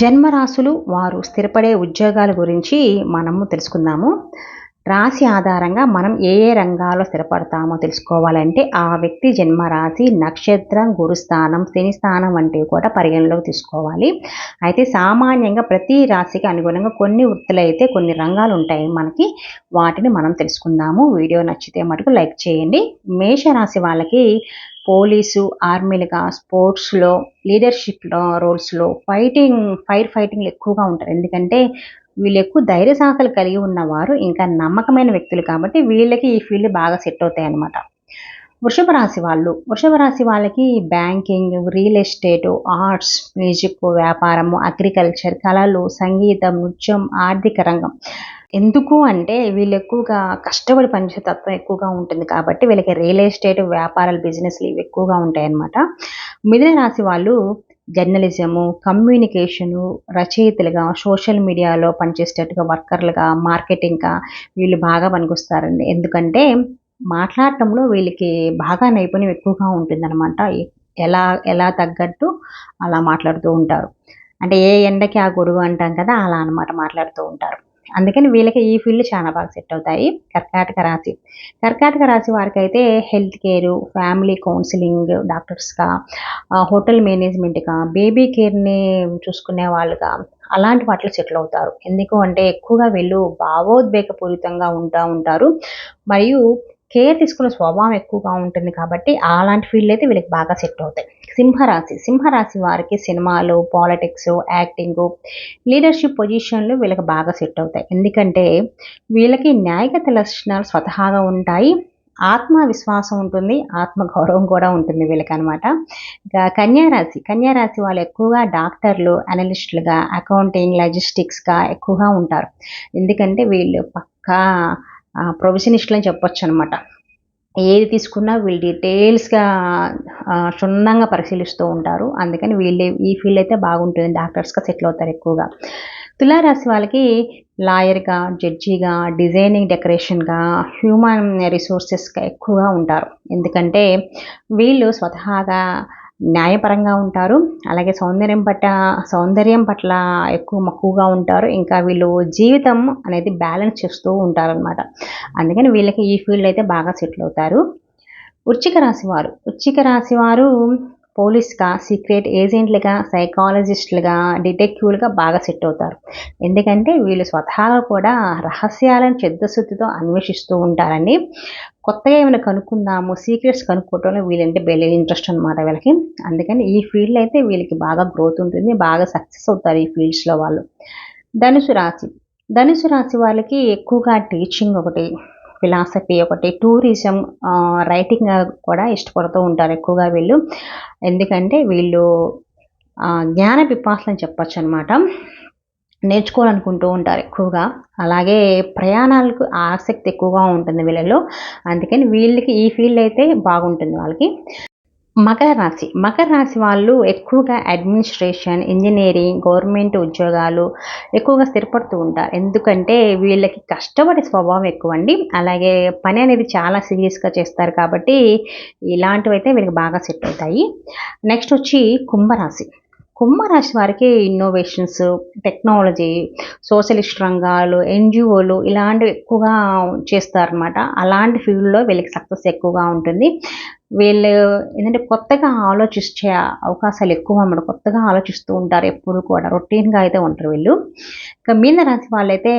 జన్మరాశులు వారు స్థిరపడే ఉద్యోగాల గురించి మనము తెలుసుకుందాము. రాశి ఆధారంగా మనం ఏ ఏ రంగాల్లో స్థిరపడతామో తెలుసుకోవాలంటే ఆ వ్యక్తి జన్మరాశి నక్షత్రం గురుస్థానం శనిస్థానం వంటివి కూడా పరిగణలోకి తీసుకోవాలి. అయితే సామాన్యంగా ప్రతి రాశికి అనుగుణంగా కొన్ని వృత్తులు అయితే కొన్ని రంగాలు ఉంటాయి మనకి. వాటిని మనం తెలుసుకుందాము. వీడియో నచ్చితే మటుకు లైక్ చేయండి. మేషరాశి వాళ్ళకి పోలీసు ఆర్మీలుగా స్పోర్ట్స్లో లీడర్షిప్లో రోల్స్లో ఫైటింగ్ ఫైర్ ఫైటింగ్లు ఎక్కువగా ఉంటారు. ఎందుకంటే వీళ్ళు ఎక్కువ ధైర్య సాహసాలు కలిగి ఉన్నవారు ఇంకా నమ్మకమైన వ్యక్తులు కాబట్టి వీళ్ళకి ఈ ఫీల్డ్ బాగా సెట్ అవుతాయి అన్నమాట. వృషభ రాశి వాళ్ళు వృషభ రాశి వాళ్ళకి banking real estate arts music వ్యాపారము అగ్రికల్చర్ కళలు సంగీతం నృత్యం ఆర్థిక రంగం ఎందుకు అంటే వీళ్ళు ఎక్కువగా కష్టపడి పనిచేసే తత్వం ఎక్కువగా ఉంటుంది కాబట్టి వీళ్ళకి రియల్ ఎస్టేట్ వ్యాపారాలు బిజినెస్లు ఇవి ఎక్కువగా ఉంటాయి అన్నమాట మిథున రాశి వాళ్ళు జర్నలిజము కమ్యూనికేషను రచయితలుగా సోషల్ మీడియాలో పనిచేసేటట్టుగా వర్కర్లుగా మార్కెటింగ్గా వీళ్ళు బాగా పనికొస్తారండి. ఎందుకంటే మాట్లాడటంలో వీళ్ళకి బాగా నైపుణ్యం ఎక్కువగా ఉంటుందన్నమాట. ఎలా ఎలా తగ్గట్టు అలా మాట్లాడుతూ ఉంటారు. అంటే ఏ ఎండకి ఆ గొడుగు అంటాం కదా అలా అనమాట మాట్లాడుతూ ఉంటారు. అందుకని వీళ్ళకి ఈ ఫీల్డ్ చాలా బాగా సెట్ అవుతాయి. కర్కాటక రాశి. కర్కాటక రాశి వారికి అయితే హెల్త్ కేరు ఫ్యామిలీ కౌన్సిలింగ్ డాక్టర్స్గా హోటల్ మేనేజ్మెంట్గా బేబీ కేర్ని చూసుకునే వాళ్ళుగా అలాంటి వాటిలో సెటిల్ అవుతారు. ఎందుకు అంటే ఎక్కువగా వీళ్ళు భావోద్వేగపూరితంగా ఉంటా ఉంటారు. మరియు కేర్ తీసుకునే స్వభావం ఎక్కువగా ఉంటుంది కాబట్టి అలాంటి ఫీల్డ్ అయితే వీళ్ళకి బాగా సెట్ అవుతాయి. సింహరాశి సింహరాశి వారికి సినిమాలు పాలిటిక్స్ యాక్టింగ్ లీడర్షిప్ పొజిషన్లు వీళ్ళకి బాగా సెట్ అవుతాయి. ఎందుకంటే వీళ్ళకి న్యాయగత లక్షణాలు స్వతహాగా ఉంటాయి. ఆత్మవిశ్వాసం ఉంటుంది ఆత్మగౌరవం కూడా ఉంటుంది వీళ్ళకి అనమాట ఇంకా కన్యారాశి కన్యారాశి వాళ్ళు ఎక్కువగా డాక్టర్లు అనలిస్టులుగా అకౌంటింగ్ లాజిస్టిక్స్గా ఎక్కువగా ఉంటారు. ఎందుకంటే వీళ్ళు పక్కా ప్రొఫెషనిస్టులు అని చెప్పొచ్చు అనమాట ఏది తీసుకున్నా వీళ్ళు డీటెయిల్స్గా క్షుణ్ణంగా పరిశీలిస్తూ ఉంటారు. అందుకని వీళ్ళు ఈ ఫీల్డ్ అయితే బాగుంటుంది. డాక్టర్స్గా సెటిల్ అవుతారు ఎక్కువగా. తులారాశి వాళ్ళకి లాయర్గా జడ్జిగా డిజైనింగ్ డెకరేషన్గా హ్యూమన్ రిసోర్సెస్గా ఎక్కువగా ఉంటారు. ఎందుకంటే వీళ్ళు స్వతహాగా న్యాయపరంగా ఉంటారు. అలాగే సౌందర్యం పట్ల సౌందర్యం పట్ల ఎక్కువ మక్కువగా ఉంటారు. ఇంకా వీళ్ళు జీవితం అనేది బ్యాలెన్స్ చేస్తూ ఉంటారనమాట అందుకని వీళ్ళకి ఈ ఫీల్డ్ అయితే బాగా సెటిల్ అవుతారు. వృచ్చిక రాశి వారు. వృచ్చిక రాశి వారు పోలీస్గా సీక్రెట్ ఏజెంట్లుగా సైకాలజిస్టులుగా డిటెక్టివ్లుగా బాగా సెట్ అవుతారు. ఎందుకంటే వీళ్ళు స్వతహాగా కూడా రహస్యాలను చిత్తశుద్ధితో అన్వేషిస్తూ ఉంటారండి. కొత్తగా ఏమైనా కనుక్కుందాము సీక్రెట్స్ కనుక్కోవటంలో వీళ్ళంటే బెల్ ఇంట్రెస్ట్ అనమాట వీళ్ళకి. అందుకని ఈ ఫీల్డ్ అయితే వీళ్ళకి బాగా గ్రోత్ ఉంటుంది బాగా సక్సెస్ అవుతారు ఈ ఫీల్డ్స్లో వాళ్ళు. ధనుసు రాశి. ధనుసు రాశి వాళ్ళకి ఎక్కువగా టీచింగ్ ఒకటి ఫిలాసఫీ ఒకటి టూరిజం రైటింగ్ కూడా ఇష్టపడుతూ ఉంటారు ఎక్కువగా వీళ్ళు. ఎందుకంటే వీళ్ళు జ్ఞాన పిపాసలు అని చెప్పచ్చు అనమాట నేర్చుకోవాలనుకుంటూ ఉంటారు ఎక్కువగా. అలాగే ప్రయాణాలకు ఆసక్తి ఎక్కువగా ఉంటుంది వీళ్ళలో. అందుకని వీళ్ళకి ఈ ఫీల్డ్ అయితే బాగుంటుంది వాళ్ళకి. మకర రాశి. మకర రాశి వాళ్ళు ఎక్కువగా అడ్మినిస్ట్రేషన్ ఇంజనీరింగ్ గవర్నమెంట్ ఉద్యోగాలు ఎక్కువగా స్థిరపడుతూ ఉంటారు. ఎందుకంటే వీళ్ళకి కష్టపడే స్వభావం ఎక్కువ అండి. అలాగే పని అనేది చాలా సీరియస్గా చేస్తారు కాబట్టి ఇలాంటివైతే వీళ్ళకి బాగా సెట్ అవుతాయి. నెక్స్ట్ వచ్చి కుంభరాశి. కుంభరాశి వారికి ఇన్నోవేషన్స్ టెక్నాలజీ సోషలిస్ట్ రంగాలు ఎన్జిఓలు ఇలాంటివి ఎక్కువగా చేస్తారనమాట అలాంటి ఫీల్డ్లో వీళ్ళకి సక్సెస్ ఎక్కువగా ఉంటుంది. వీళ్ళు ఏంటంటే కొత్తగా ఆలోచించే అవకాశాలు ఎక్కువ అన్నమాట. కొత్తగా ఆలోచిస్తూ ఉంటారు ఎప్పుడు కూడా. రొటీన్గా అయితే ఉంటారు వీళ్ళు. ఇక మీన రాశి వాళ్ళైతే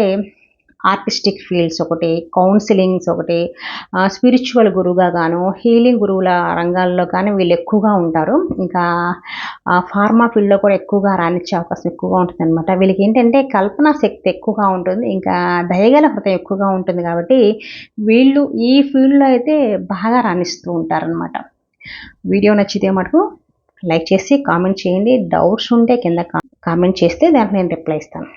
ఆర్టిస్టిక్ ఫీల్డ్స్ ఒకటి కౌన్సిలింగ్స్ ఒకటి స్పిరిచువల్ గురువుగా గాను హీలింగ్ గురువుల రంగాల్లో కానీ వీళ్ళు ఎక్కువగా ఉంటారు. ఇంకా ఫార్మా ఫీల్డ్లో కూడా ఎక్కువగా రాణించే అవకాశం ఎక్కువగా ఉంటుంది అనమాట వీళ్ళకి ఏంటంటే కల్పనా శక్తి ఎక్కువగా ఉంటుంది ఇంకా దయగల హృదయం ఎక్కువగా ఉంటుంది కాబట్టి వీళ్ళు ఈ ఫీల్డ్లో అయితే బాగా రాణిస్తూ ఉంటారనమాట వీడియో నచ్చితే మటుకు లైక్ చేసి కామెంట్ చేయండి. డౌట్స్ ఉంటే కింద కామెంట్ చేస్తే దానికి నేను రిప్లై ఇస్తాను.